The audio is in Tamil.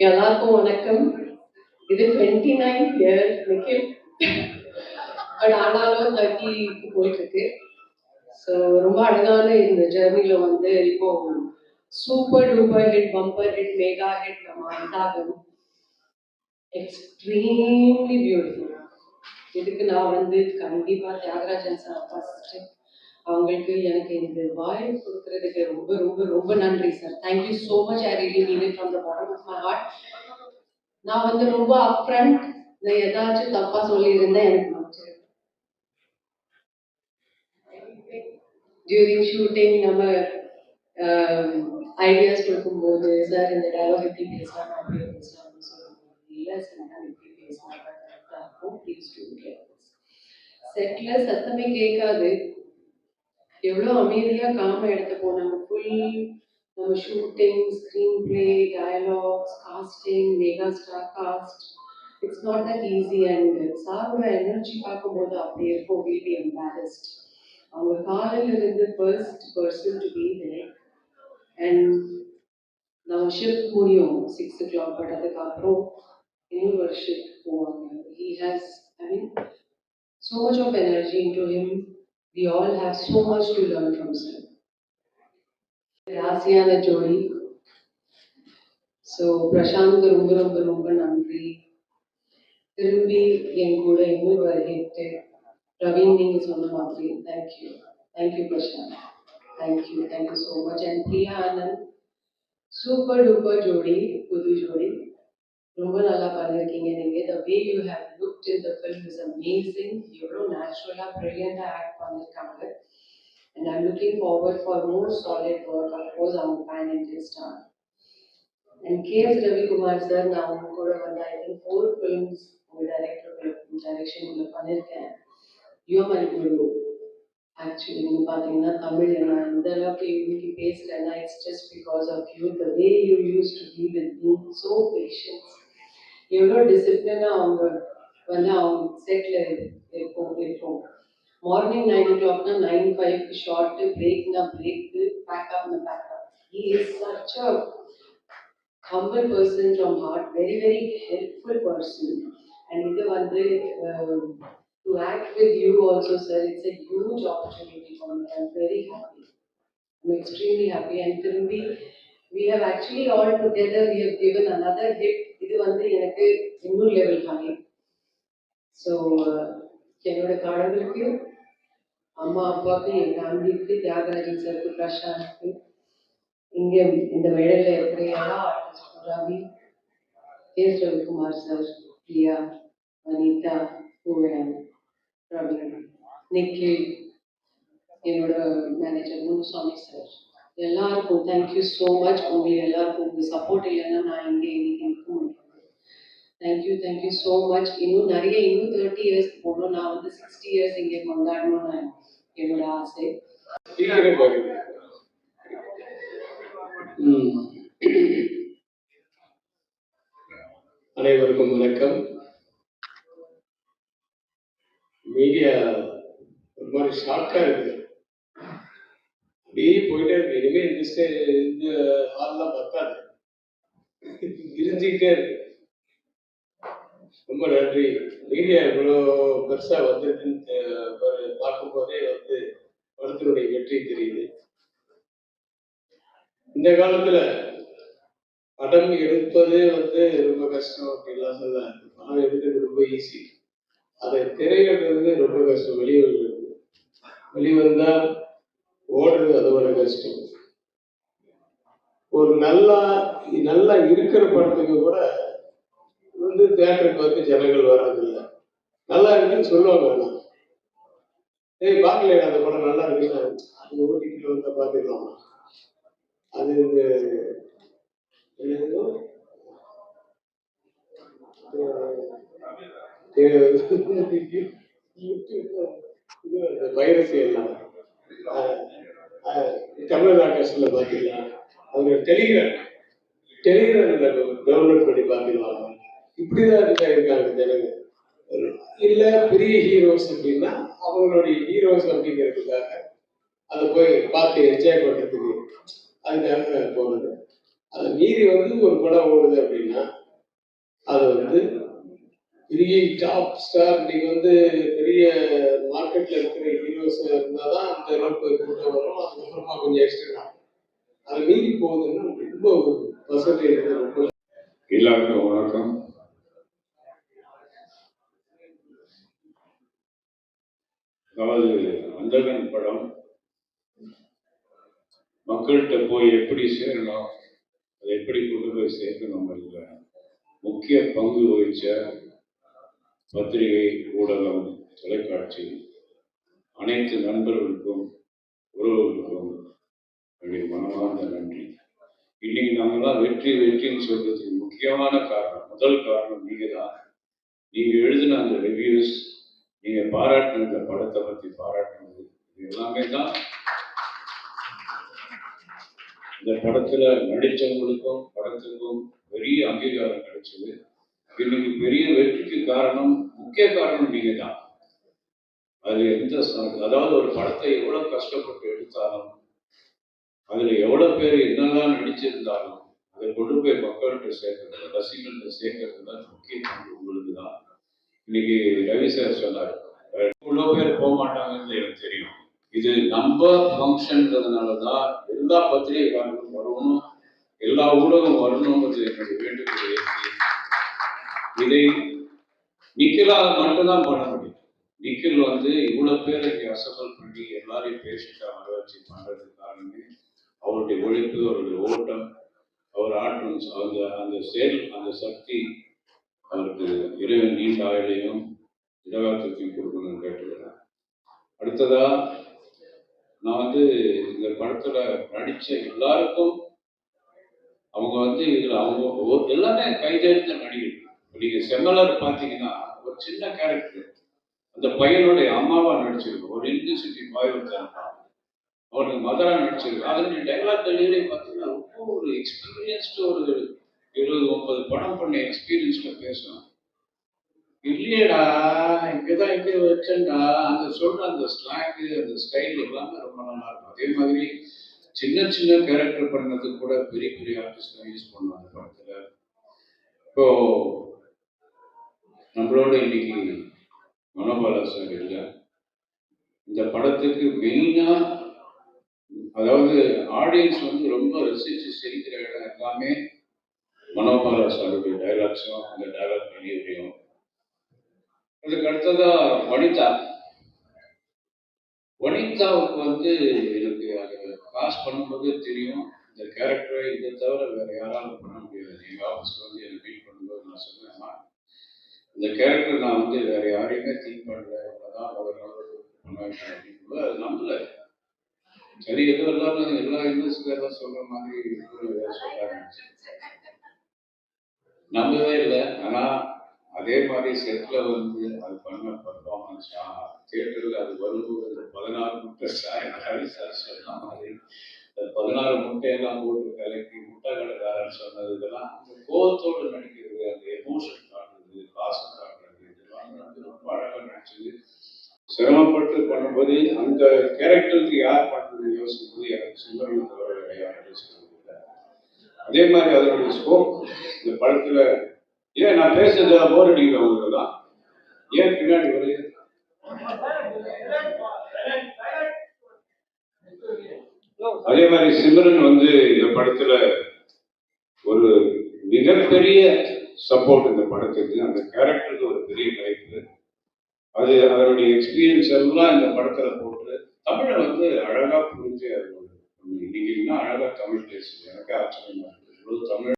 எல்லாருக்கும் வணக்கம். இது twenty nine year Nikhil but ஆனாலும் தேர்ட்டிக்கு போயிட்டு இருக்கு ஸோ ரொம்ப அழகான இந்த ஜெர்னில வந்து இப்போ super duper hit bumper hit mega hit நம்ம அந்தாகம் எக்ஸ்ட்ரீம்லி பியூட்டிஃபுல் இதுக்கு நான் வந்து கண்டிப்பாக தியாகராஜன் சார் ஃபஸ்ட்டு அவங்களுக்கு எனக்கு இந்த வாய்ப்பு கொடுக்கறதுக்கு ரொம்ப ரொம்ப ரொம்ப நன்றி sir thank you so much I really mean it from the bottom of my heart நான் வந்து ரொம்ப அப்ரண்ட் நான் ஏதாச்சும் தப்பா சொல்லியிருந்தேன் எனக்கு மன்னிச்சிருங்க. டியூரிங் ஷூட்டிங் நம்ம um, ஐடியாஸ் கொடுக்கும்போது சார் இந்த டயலாக் எப்படி பேசலாம் அப்படி பேசலாம்னு சொல்லும்போது இல்லை சார் நான் இப்படி பேசலாம் கரெக்டாக இருக்கும். ப்ளீஸ் டூ செட்டில் சத்தமே கேட்காது. எவ்வளோ அமைதியாக காம எடுத்து போனாங்க ஃபுல் நம்ம shooting screenplay dialogues casting mega star cast it's not that easy and சாரோட எனர்ஜி பார்க்கும்போது அப்படி இருக்கும் வில் பி எம்பாரஸ்ட் அவங்க காலையில இருந்து first person to be there and நம்ம ஷிஃப்ட் முடியும் சிக்ஸ் ஓ கிளாக் பட் அதுக்கப்புறம் இன்னொரு ஒரு ஷிஃப்ட் போவாங்க he has I mean so much of energy into him. We all have so much to learn from sir. ராசியான ஜோடி ஸோ பிரசாந்த் ரொம்ப ரொம்ப ரொம்ப நன்றி திரும்பி என் கூட இன்னொரு ஒரு ஹிட்டு பிரவீன் நீங்க சொன்ன மாதிரி thank you thank you Prashanth thank you thank you so much and Priya Anand super duper ஜோடி புது ஜோடி ரொம்ப நல்லா பண்ணிருக்கீங்க நீங்க the way you have looked in the film is amazing எவ்வளோ நேச்சுரலா brilliant ஆக்ட் பண்ணிருக்காங்க and I'm looking forward for more solid work of course I'm a fan Indian star and K.S. Ravikumar sir நான் உங்க கூட வந்து I think four films உங்க director direction உள்ள பண்ணிருக்கேன் யூ மை குரு ஆக்சுவலி நீங்க பாத்தீங்கன்னா தமிழ் நான் இந்த அளவுக்கு இன்னைக்கு பேசுறேன்னா it's just because of you the way you use to be with me so patience எவ்வளோ டிசிப்ளினாக அவங்க வந்து அவங்க செட்டில் இருப்போம் இருப்போம் மார்னிங் நைன் ஓ கிளாக்னா நைன் ஃபைவ்க்கு ஷார்ட்டு பிரேக்னா brake பேக்கப்னா pack up he is such a humble person from heart very very helpful person and இது வந்து to act with you also sir it's a huge opportunity for me I'm very happy I'm extremely happy and திரும்பி we have actually all together we have given another hit இது வந்து எனக்கு இன்னொரு லெவல் ஹை ஸோ என்னோட கடவுளுக்கு அம்மா அப்பாவுக்கு என் ஃபேமிலிக்கு தியாகராஜன் சருக்கு பிரசாந்த்க்கு இங்கே இந்த மேடையில இருக்கிற artist Ravi S Ravikumar sir Priya Vanitha Poovan Praveen Nikhil என்னோட மேனேஜர் முனுசாமி சார். எல்லாருக்கும் தேங்க்யூ ஸோ மச் உங்களுக்கு எல்லாருக்கும் உங்க சப்போர்ட் இல்லைன்னா நான் இங்கே இன்னைக்கு நிற்க முடியும். தேங்க்யூ தேங்க்யூ ஸோ மச் இன்னும் நிறைய இன்னும் தேர்ட்டி இயர்ஸ் போகணும். நான் வந்து சிக்ஸ்டி இயர்ஸ் இங்கே கொண்டாடணும்னு என்னோட ஆசை. அனைவருக்கும் வணக்கம். மீடியா ஒரு மாதிரி ஷாக்கா இருக்கு. அப்படியே போயிட்டே இருக்கு. இனிமே இந்த ஸ்டே இந்த ஹால்லாம் பத்தாது. விரிஞ்சுக்கிட்டே இருக்கு. ரொம்ப நன்றி. மீடியா இவ்வளோ பெருசா வந்திருக்குன்னு பார்க்கும்போதே வந்து படத்தினுடைய வெற்றி தெரியுது. இந்த காலத்துல படம் எடுப்பதே வந்து ரொம்ப கஷ்டம் அப்படின்லாம் சொல்ல படம் எடுக்கிறது ரொம்ப ஈஸி அதை திரையிடுறது ரொம்ப கஷ்டம். வெளியே வருது. வெளிவந்தா ஓடுறது அதோட கஷ்டம். ஒரு நல்லா நல்லா இருக்கிற படத்துக்கு கூட வந்து தேட்டருக்கு வந்து ஜனங்கள் வர்றதில்லை. நல்லா இருக்குன்னு சொல்லுவாங்க ஆனா ஏய் பார்க்கலையா அந்த படம்? நல்லா இருக்குல்ல? அது ஓடிக்கிட்டு வந்து பார்த்துக்கலாம் அது இந்த வைரஸ் எல்லாம். தமிழ் ஆகாசில் பார்த்தீங்களா அவங்க டெலிகிராம். டெலிகிராமில் டவுன்லோட் பண்ணி பார்த்துக்கலாம் இப்படிதான் இருந்தா இருக்காங்க ஜனங்க. இல்ல பெரிய ஹீரோஸ் அப்படின்னா அவங்களுடைய ஹீரோஸ் அப்படிங்கிறதுக்காக அதை போய் பார்த்து என்ஜாய் பண்றதுக்கு அதுக்காக போனது அதை மீறி வந்து ஒரு படம் ஓடுது அப்படின்னா அது வந்து பெரிய டாப் ஸ்டார் நீங்க வந்து பெரிய மார்க்கெட்ல இருக்கிற ஹீரோஸ் இருந்தால் தான் அந்த அளவுக்கு கூட்டம் வரும். அதுக்கப்புறமா கொஞ்சம் எக்ஸ்ட்ரா அதை மீறி போகுதுன்னா ரொம்ப பர்சன்டேஜ் ரொம்ப. எல்லாருக்கும் வணக்கம். அதாவது அந்தகன் படம் மக்கள்கிட்ட போய் எப்படி சேரணும்? அதை எப்படி கொண்டு போய் சேர்க்கணும் அதில் முக்கிய பங்கு வகிச்ச பத்திரிகை ஊடகம் தொலைக்காட்சி அனைத்து நண்பர்களுக்கும் உறவுகளுக்கும் என்னுடைய மனமார்ந்த நன்றி. இன்னைக்கு தான் வெற்றி வெற்றின்னு சொல்றதுக்கு முக்கியமான காரணம் முதல் காரணம் நீங்க தான் நீங்க எழுதின அந்த ரிவ்யூஸ் நீங்க பாராட்டின இந்த படத்தை பத்தி பாராட்டினது இது எல்லாமே தான் இந்த படத்துல நடிச்சவங்களுக்கும் படத்துக்கும் பெரிய அங்கீகாரம் கிடைச்சது. இன்னைக்கு பெரிய வெற்றிக்கு காரணம் முக்கிய காரணம் நீங்க தான். அது எந்த அதாவது ஒரு படத்தை எவ்வளவு கஷ்டப்பட்டு எடுத்தாலும் அதுல எவ்வளவு பேர் என்னதான் நடிச்சிருந்தாலும் அதை கொண்டு போய் மக்கள்கிட்ட சேர்க்கறது ரசிகர்கள்ட்ட சேர்க்கறது தான் முக்கிய பங்கு உங்களுக்கு தான் இன்னைக்கு ரவி சார் சொன்னார். இவ்வளோ பேர் போக மாட்டாங்கன்னு எனக்கு தெரியும். இது நம்ம ஃபங்க்ஷன்றதுனால தான் எல்லா பத்திரிகைக்காரர்களும் வரணும் எல்லா ஊடகம் வரணுங்கிறது என்னுடைய வேண்டுகோள் இருக்கு. இதை நிக்கலாக மட்டும்தான் பண்ண முடியும். நிக்கில் வந்து இவ்வளவு பேர் இங்கே அசம்பல் பண்ணி எல்லாரையும் பேசிட்டா வர வச்சு பண்றதுக்கு காரணமே அவருடைய உழைப்பு அவருடைய ஓட்டம் அவர் ஆற்றும் அந்த அந்த செயல் அந்த சக்தி அதற்கு இறைவன் நீண்ட ஆயுளையும் இடவாக்கத்தையும் கொடுக்கணும்னு கேட்டுக்கிறேன் அடுத்ததா நான் வந்து இந்த படத்துல நடிச்ச எல்லாருக்கும் அவங்க வந்து இதுல அவங்க ஒரு- எல்லாமே கைதேர்ந்த நடிகர். நீங்க செம்மலர் பார்த்தீங்கன்னா ஒரு சின்ன கேரக்டர் அந்த பையனுடைய அம்மாவா நடிச்சிருக்கோம். ஒரு யூனிவர்சிட்டி பாய் ஒருத்தர் அவனுக்கு மதரா நடிச்சிருக்கு அதனுடைய டைலாக் டெலிவரி பார்த்தீங்கன்னா ரொம்ப ஒரு எக்ஸ்பீரியன்ஸ்டு ஒரு ட்ராவல் பண்ண எக்ஸ்பீரியன்ஸில் பேசும் இல்லையடா இங்கேதான் இங்க வச்சேன்டா. அந்த சொல்ற அந்த ஸ்லாங்கு அந்த ஸ்டைல் எல்லாமே ரொம்ப நல்லா இருக்கும். அதே மாதிரி சின்ன சின்ன கேரக்டர் பண்ணதுக்கு கூட பெரிய பெரிய ஆர்டிஸ்ட் யூஸ் பண்ணுவோம் அந்த படத்துல. இப்போ நம்மளோட இன்னைக்கு மனோபாலா சார் இல்லை. இந்த படத்துக்கு மெயினா அதாவது ஆடியன்ஸ் வந்து ரொம்ப ரசிச்சு சிரிக்கிற இடம் எல்லாமே மனோபாலா சாருடைய டைலாக்ஸும் அந்த டைலாக் டெலிவரியும் அதுக்கு அடுத்ததா வனிதா. வனிதாவுக்கு வந்து எனக்கு அது பாஸ் பண்ணும்போது தெரியும். இந்த கேரக்டரை இதை தவிர வேற யாராலும் பண்ண முடியாது. எங்கள் ஆஃபீஸ்க்கு வந்து எனக்கு ஃபீல் பண்ணும்போது நான் சொன்னேன் இந்த கேரக்டர் நான் வந்து வேற யாரையுமே திங்க் பண்ணல. அவ்வளோதான் அவர்களோட பண்ண அது நம்பல. சரி எதுவும் எல்லாரும் எல்லா இன்வெஸ்டரும் சொல்ற மாதிரி சொல்றாங்க. நம்பவே இல்லை. ஆனா அதே மாதிரி செட்ல வந்து அது பண்ண பர்ஃபார்மன்ஸ் தியேட்டர்ல அது வரும்போது அந்த பதினாறு முட்டை சார் ஹரி சார் சொன்ன மாதிரி பதினாறு முட்டையெல்லாம் போட்டு கலக்கி முட்டை கடைக்காரன் சொன்னது இதெல்லாம் அந்த கோவத்தோடு நடிக்கிறது அந்த எமோஷன் காட்டுறது பாசம் காட்டுறது இதெல்லாம் வந்து ரொம்ப அழகாக நடிச்சது. சிரமப்பட்டு பண்ணும்போது அந்த கேரக்டருக்கு யார் பண்ணுறது யோசிக்கும்போது எனக்கு சுந்தரம் தவிர வேற யாரும் யோசிக்கிறது இல்லை அதே மாதிரி அதனுடைய ஸ்கோப் இந்த படத்துல ஏன் நான் பேசுறது போர் அடிக்கிற உங்களுக்கு தான்? ஏன் பின்னாடி வருது அதே மாதிரி சிம்ரன் வந்து இந்த படத்துல ஒரு மிகப்பெரிய சப்போர்ட் இந்த படத்துக்கு. அந்த கேரக்டருக்கு ஒரு பெரிய வாய்ப்பு அது அதனுடைய எக்ஸ்பீரியன்ஸ் எல்லாம் இந்த படத்துல போட்டு தமிழை வந்து அழகா புரிஞ்சு அது இன்னைக்கு அழகா தமிழ் பேசுது எனக்கு ஆச்சரியமா இருக்கு. தமிழ்